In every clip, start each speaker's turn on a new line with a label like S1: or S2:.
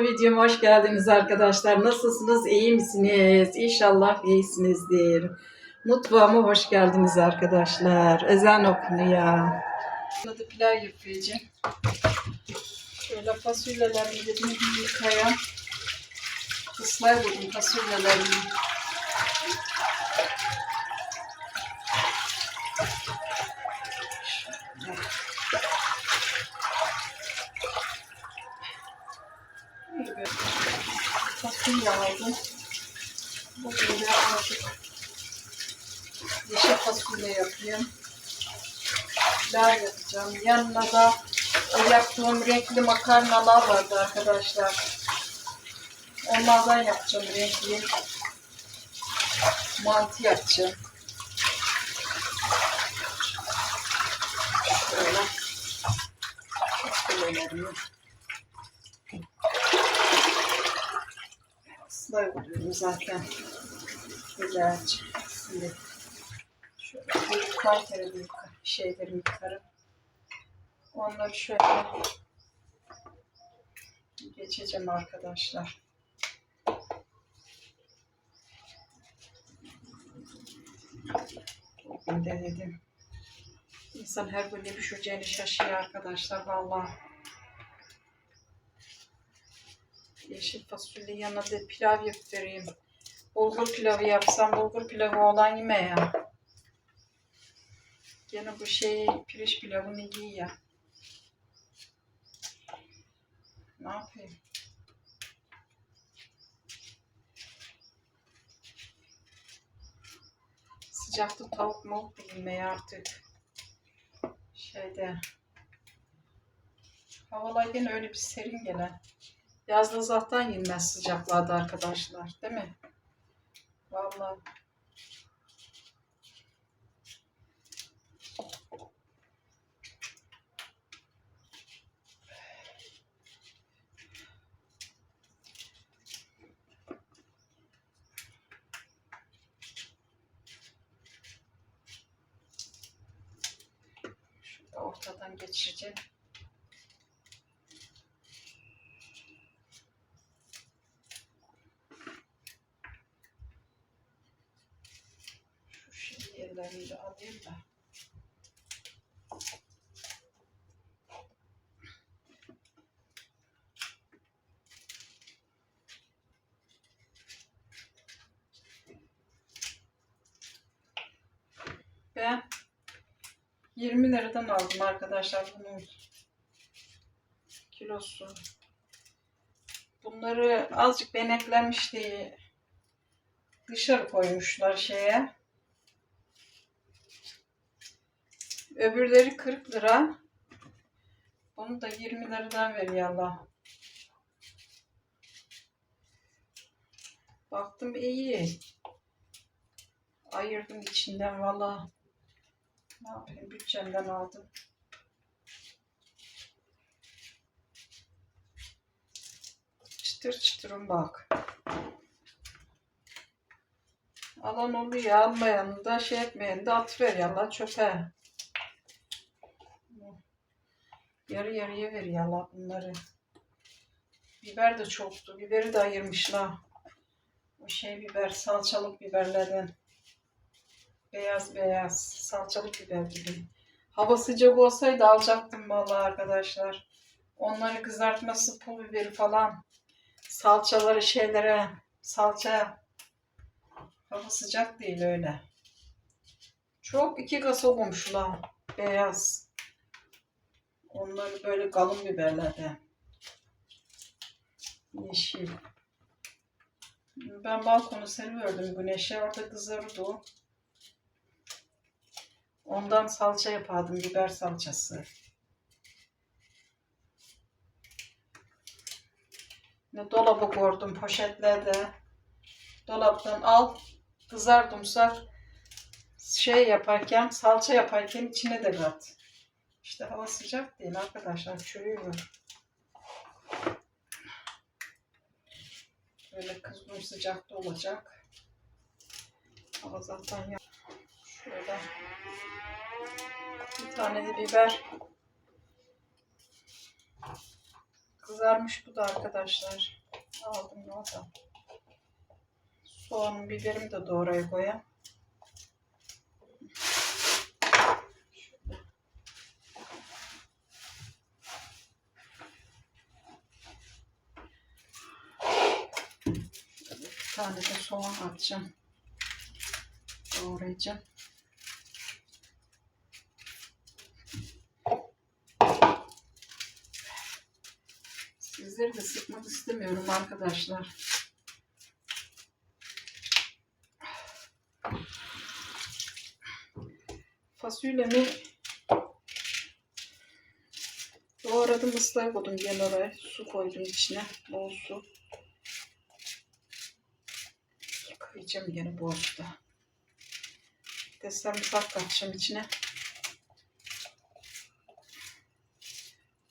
S1: Videoma hoş geldiniz arkadaşlar. Nasılsınız? İyi misiniz? İnşallah iyisinizdir. Mutfağıma hoş geldiniz arkadaşlar. Ezan okunuyor. Burada pilav yapacağım. Şöyle fasulyelerimi dedim bir yıkayayım. Islay buldum fasulyelerimi. Şöyle. Fasulye aldım. Bugün de artık yeşil fasulye yapayım. Pilav yapacağım. Yanına da o yaptığım renkli makarnalar vardı arkadaşlar. Onlardan yapacağım renkli. Mantı yapacağım. Şöyle. Fasulyelerimi. Vuruyorum zaten. Güzelce. Şimdi şöyle kere bir şeylerimi yıkarım. Onları şöyle geçeceğim arkadaşlar. Bugün de dedim. İnsan her gün ne düşeceğini şaşıyor arkadaşlar vallahi. Yeşil fasulye yanına da pilav yaptırayım. Bulgur pilavı yapsam bulgur pilavı olan yeme ya. Gene bu şey pirinç pilavını yiyor ya. Ne yapayım? Sıcakta tavuk mu bilmeye artık. Şeyde. Havalar gene öyle bir serin gelen. Yazda zaten yenmez sıcaklarda arkadaşlar. Değil mi? Vallahi. Şurada ortadan geçireceğim. Şu şeyi elleriyle alayım da. Ben 20 liradan aldım arkadaşlar bunun kilosu. Bunları azıcık beneklenmiş diye dışarı koymuşlar şeye. Öbürleri 40 lira. Bunu da 20 liradan veriyor Allah. Baktım iyi. Ayırdım içinden valla. Ne yapayım bütçemden aldım. Çıtır çıtırım bak. Alan oluyor almayan da şey etmeyen de atıver yallah çöpe. Yarı yarıya ver yallah bunları. Biber de çoktu. Biberi de ayırmışlar. O şey biber, salçalık biberlerden. Beyaz beyaz salçalı biber gibi. Hava sıcak olsaydı alacaktım vallahi arkadaşlar. Onları kızartması, pul biberi falan. Salçaları şeylere, salça. Hava sıcak değil öyle. Çok iki kasa olmuşlar. Beyaz. Onları böyle kalın biberlerden. Yeşil. Ben balkonu seriyordum güneşe. Orada kızardı o. Ondan salça yapardım, biber salçası. Ne dolaba koydum poşetlerde. Dolaptan al, kızardımsa şey yaparken, salça yaparken içine de kat. İşte hava sıcak değil arkadaşlar, çürüyor. Böyle kızgın sıcakta olacak. Hava zaten ya. Şöyle bir tane de biber Kızarmış bu da arkadaşlar. Aldım o da. Soğan, biberimi de doğraya koyayım. Tane de soğan atacağım. Doğrayacağım. Sizleri de sıkmak istemiyorum arkadaşlar. Fasulyemi doğradım ıslak koydum gel oraya. Su koydum içine. Bol su. Yıkayacağım gene bol suda. Bir de sarımsak katacağım içine.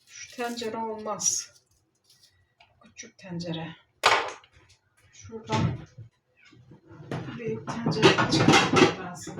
S1: Şu tencere olmaz. Küçük tencere. Şuradan büyük tencere çıkartmam lazım.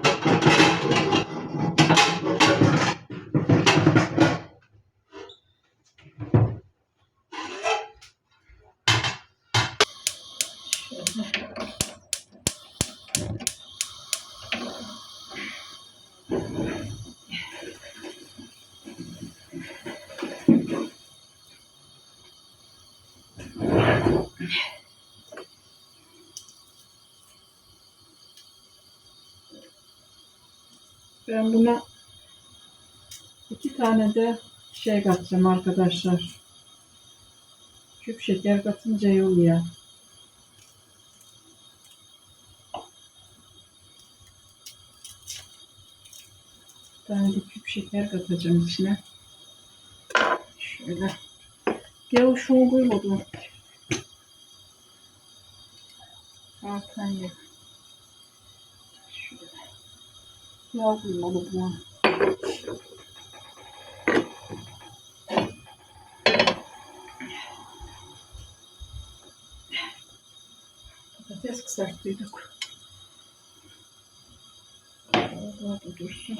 S1: Ben buna iki tane de şey katacağım arkadaşlar. Küp şeker katınca iyi oluyor. Bir tane de küp şeker katacağım içine. Şöyle. Ya şunu koymadım. Altan ya. Yağ koymalı buna. Patates kızarttıydık. Orada dursun.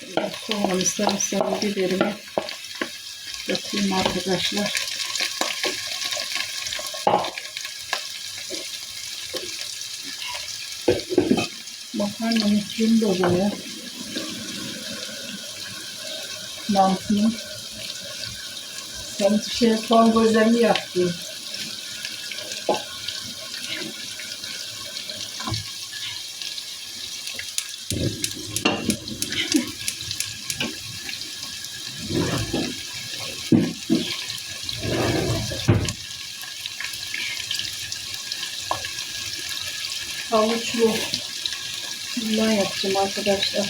S1: Şöyle soğanı sarımsağı biberimi yapayım arkadaşlar. Suyunu da böyle. Mantının. Sen şey soğan gözlerini yaptı. Havuçlu. Bundan yapacağım arkadaşlar.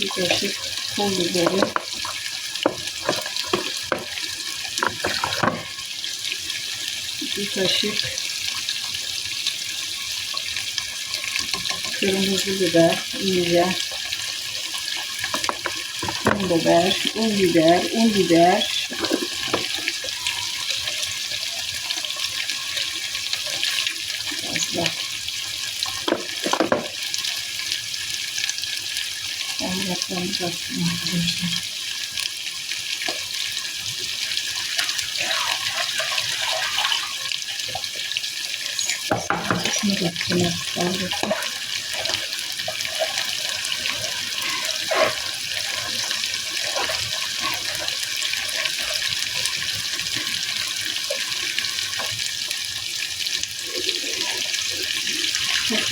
S1: Bir kaşık pul biberi. Bir kaşık kırmızı biber, ince. Un biber, un biber, un biber. Fazla. Baharatlarını kattım arkadaşlar. Şunu kattım arkadaşlar.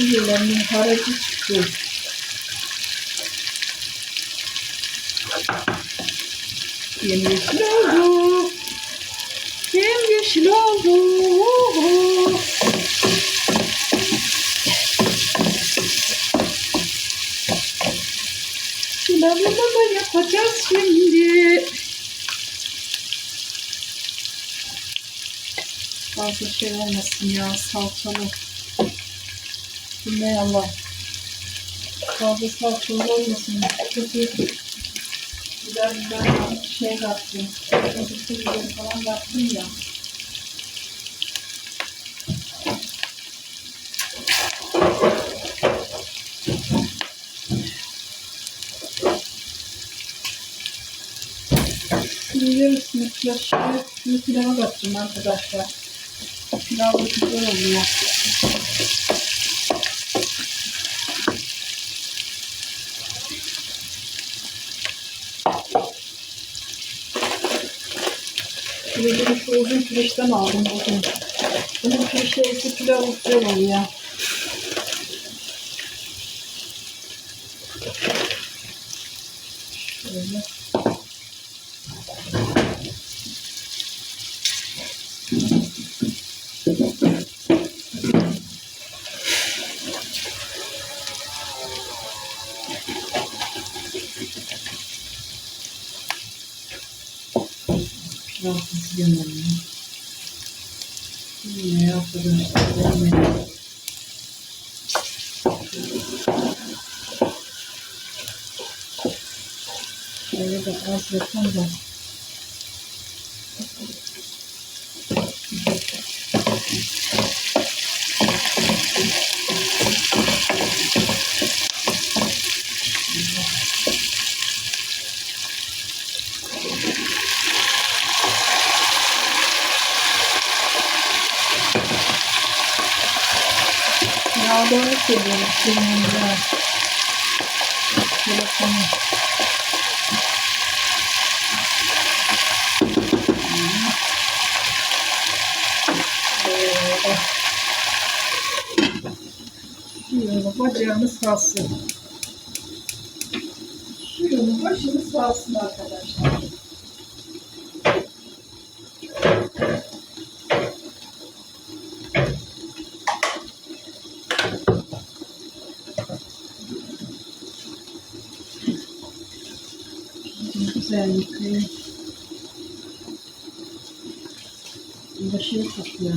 S1: Fasulyelerinin haracı çıktı. Yemyeşil oldu. Yemyeşil oldu. Pilavımı da yapacağız şimdi. Fazla şey olmasın ya salçalı. Bu ne Allah. Fazla salçalı olmasın. İyi. Bir biraz böyle şey kattım. Çocuklu biber falan kattım ya. Yarısını pilav, şimdi pilava katacağım arkadaşlar. Pilav güzel oluyor. Pilavı şu uzun pirinçten aldım bugün. Bunun pirinçte eti pilav güzel oluyor. Şöyle. Şöyle de az yapalım da. Yağda seviyorum. Seviyorum biraz. Telefonu. Böyle. Şöyle bacağımız kalsın. Şöyle başımız kalsın arkadaşlar. Güzel. Başını tutuyor.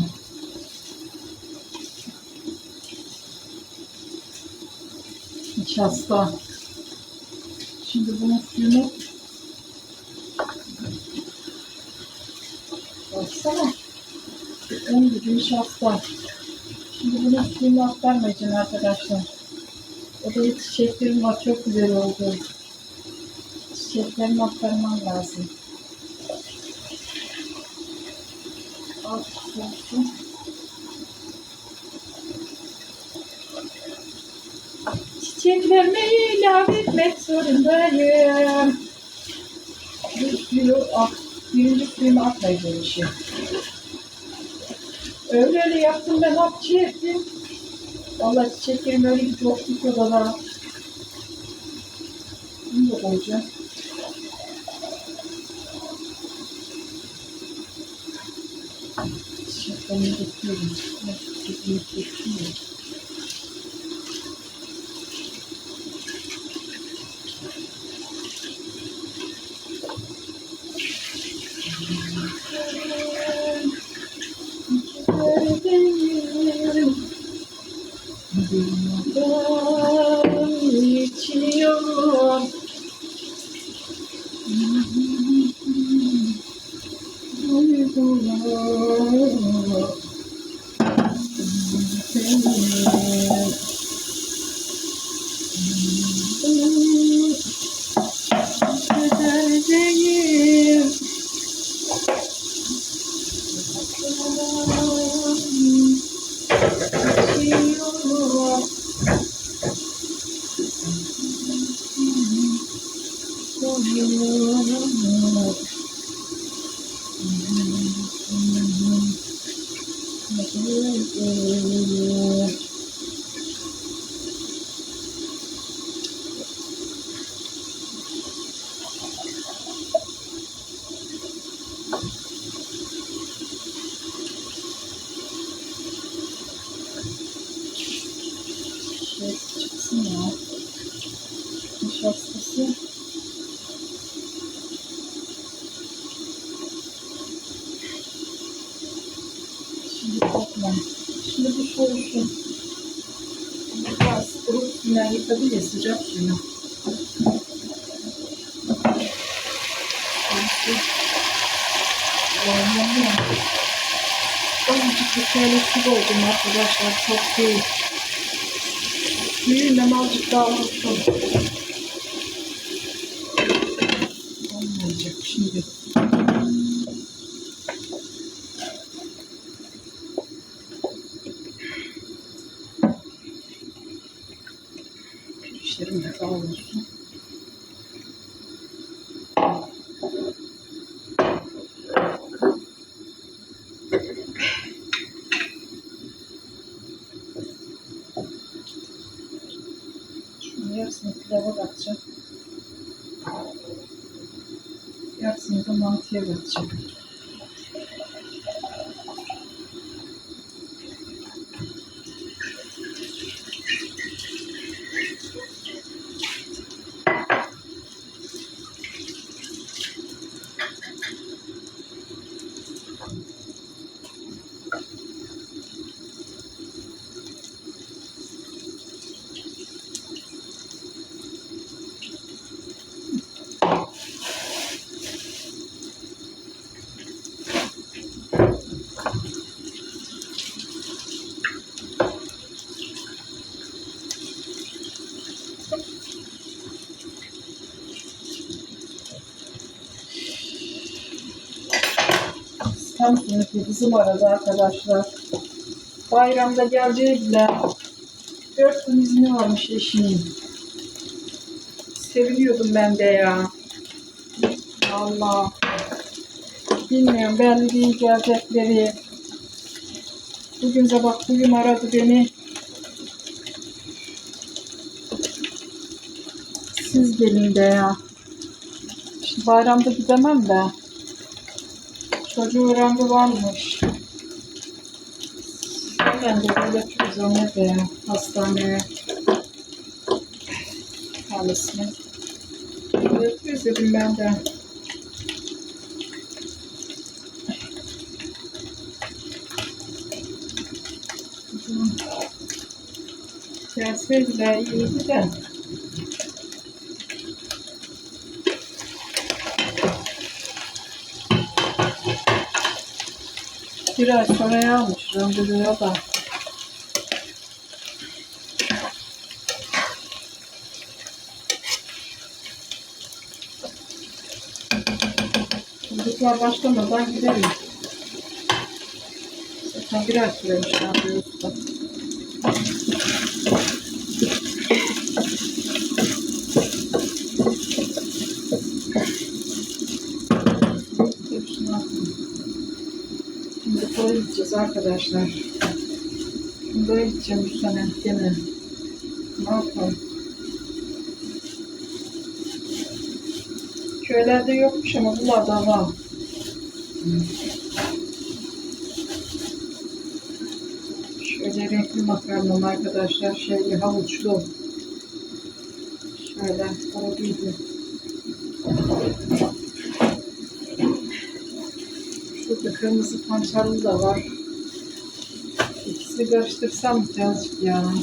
S1: Nişasta. Şimdi bunun suyunu Baksana. Un gibi nişasta. Şimdi bunun suyunu aktarmayacağım arkadaşlar. O da çiçeklerim var. Çok güzel oldu. Çiçeklerimi aktarmam lazım. Az olsun. Çiçeklerimi ilave etmek zorundayım. Bir suyu at, birinci suyumu atmayacağım işi. Öyle öyle yaptım ben hapçı ettim. Vallahi çiçeklerim öyle bir coştu odada. Bunu da koyacağım. Çiçeklerimi bekliyorum. Çiçeklerimi bekliyorum. Şey soğusun. Biraz kuru suyla yıkadı ya sıcak suyla. Azıcık bir şöyle su doldum arkadaşlar çok değil. Suyuyla azıcık daha olsun. Yarısını pilava katacağım. Yarısını da mantıya katacağım. İstanbul'daki kızım aradı arkadaşlar. Bayramda geleceği bile dört gün izni varmış eşinin. Seviniyordum ben de ya. Allah. Bilmiyorum belli değil gelecekleri. Bugün bak bugün aradı beni. Siz gelin de ya. Şimdi bayramda gidemem de. Çocuğu randevu varmış. Ben de böyle çözümle de hastaneye kalısını. Evet, özledim ben de. Kızım, Gelseydiler iyiydi de. Bir ay sonra almış randevuya da. Çocuklar başlamadan gidelim. Zaten bir ay süremiş randevusu da. Hepsini atayım. Şimdi arkadaşlar. Şimdi gideceğim bu sene gene. Ne yapalım? Köylerde yokmuş ama buralarda var. Şöyle renkli makarnam arkadaşlar. Şeyli havuçlu. Şöyle olabilir. Şurada kırmızı pançarlı da var. İkisini karıştırsam birazcık ya.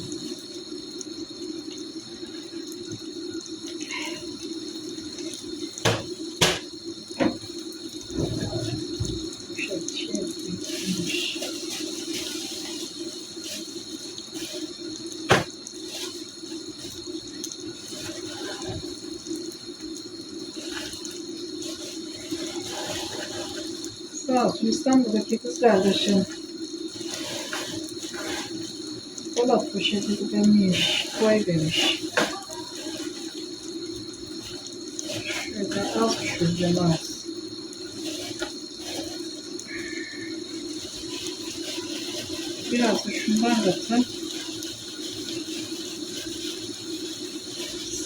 S1: Sağ olsun İstanbul'daki kız kardeşim. Dolap poşeti demiş, koy demiş. Şöyle az pişireceğim az. Biraz da şundan katın.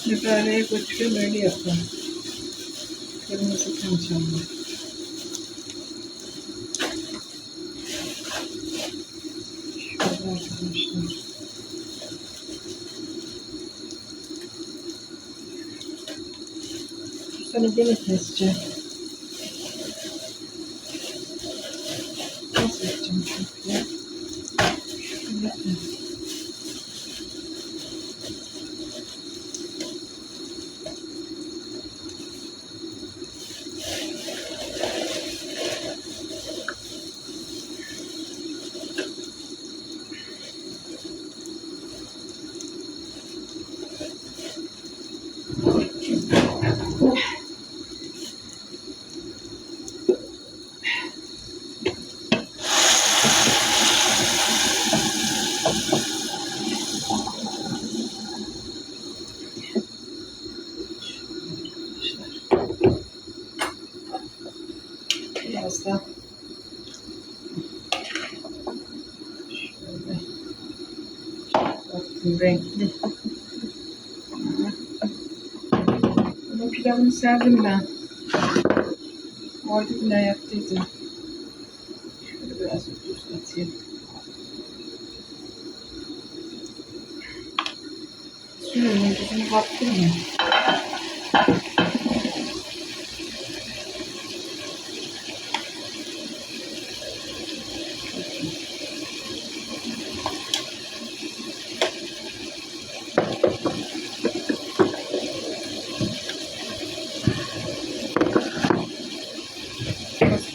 S1: Sigaraya götürüyorum öyle yapın. Kırmızı pançamlı. Şöyle arkadaşlar. Sene gene keseceğim. Nasıl yapacağım çünkü fazla. Şöyle. Bakın renkli. Bunun pilavını serdim ben. Orada bile yaptıydım. Şöyle biraz tuz atayım. Suyunu, tuzunu baktım mı?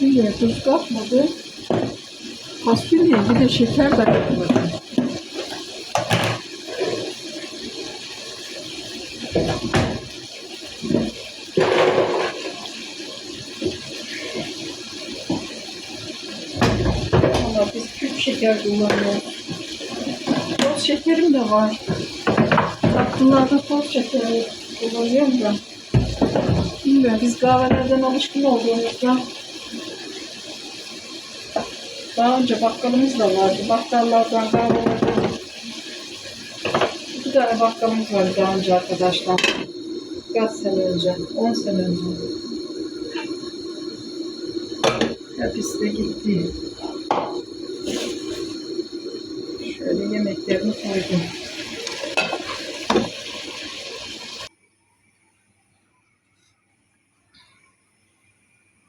S1: Fasulye tuz katmadı. Fasulye bir de şeker de katmadı. Valla biz küp şeker kullanıyoruz. Toz şekerim de var. Tatlılarda toz şekeri kullanıyorum da. Bilmiyorum biz kahvelerden alışkın olduğumuzdan daha önce bakkalımız da vardı. Bakkallardan kahvelerden iki tane bakkalımız vardı daha önce arkadaşlar. Kaç sene önce? 10 sene önce. Hepsi de gitti. Şöyle yemeklerini koydum.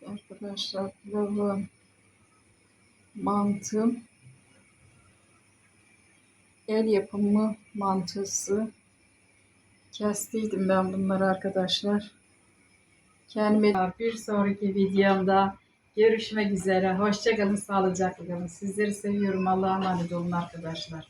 S1: Arkadaşlar pilavım, mantım, el yapımı mantısı. Kestiydim ben bunları arkadaşlar. Kendime bir sonraki videomda görüşmek üzere. Hoşçakalın, sağlıcakla kalın. Sizleri seviyorum. Allah'a emanet olun arkadaşlar.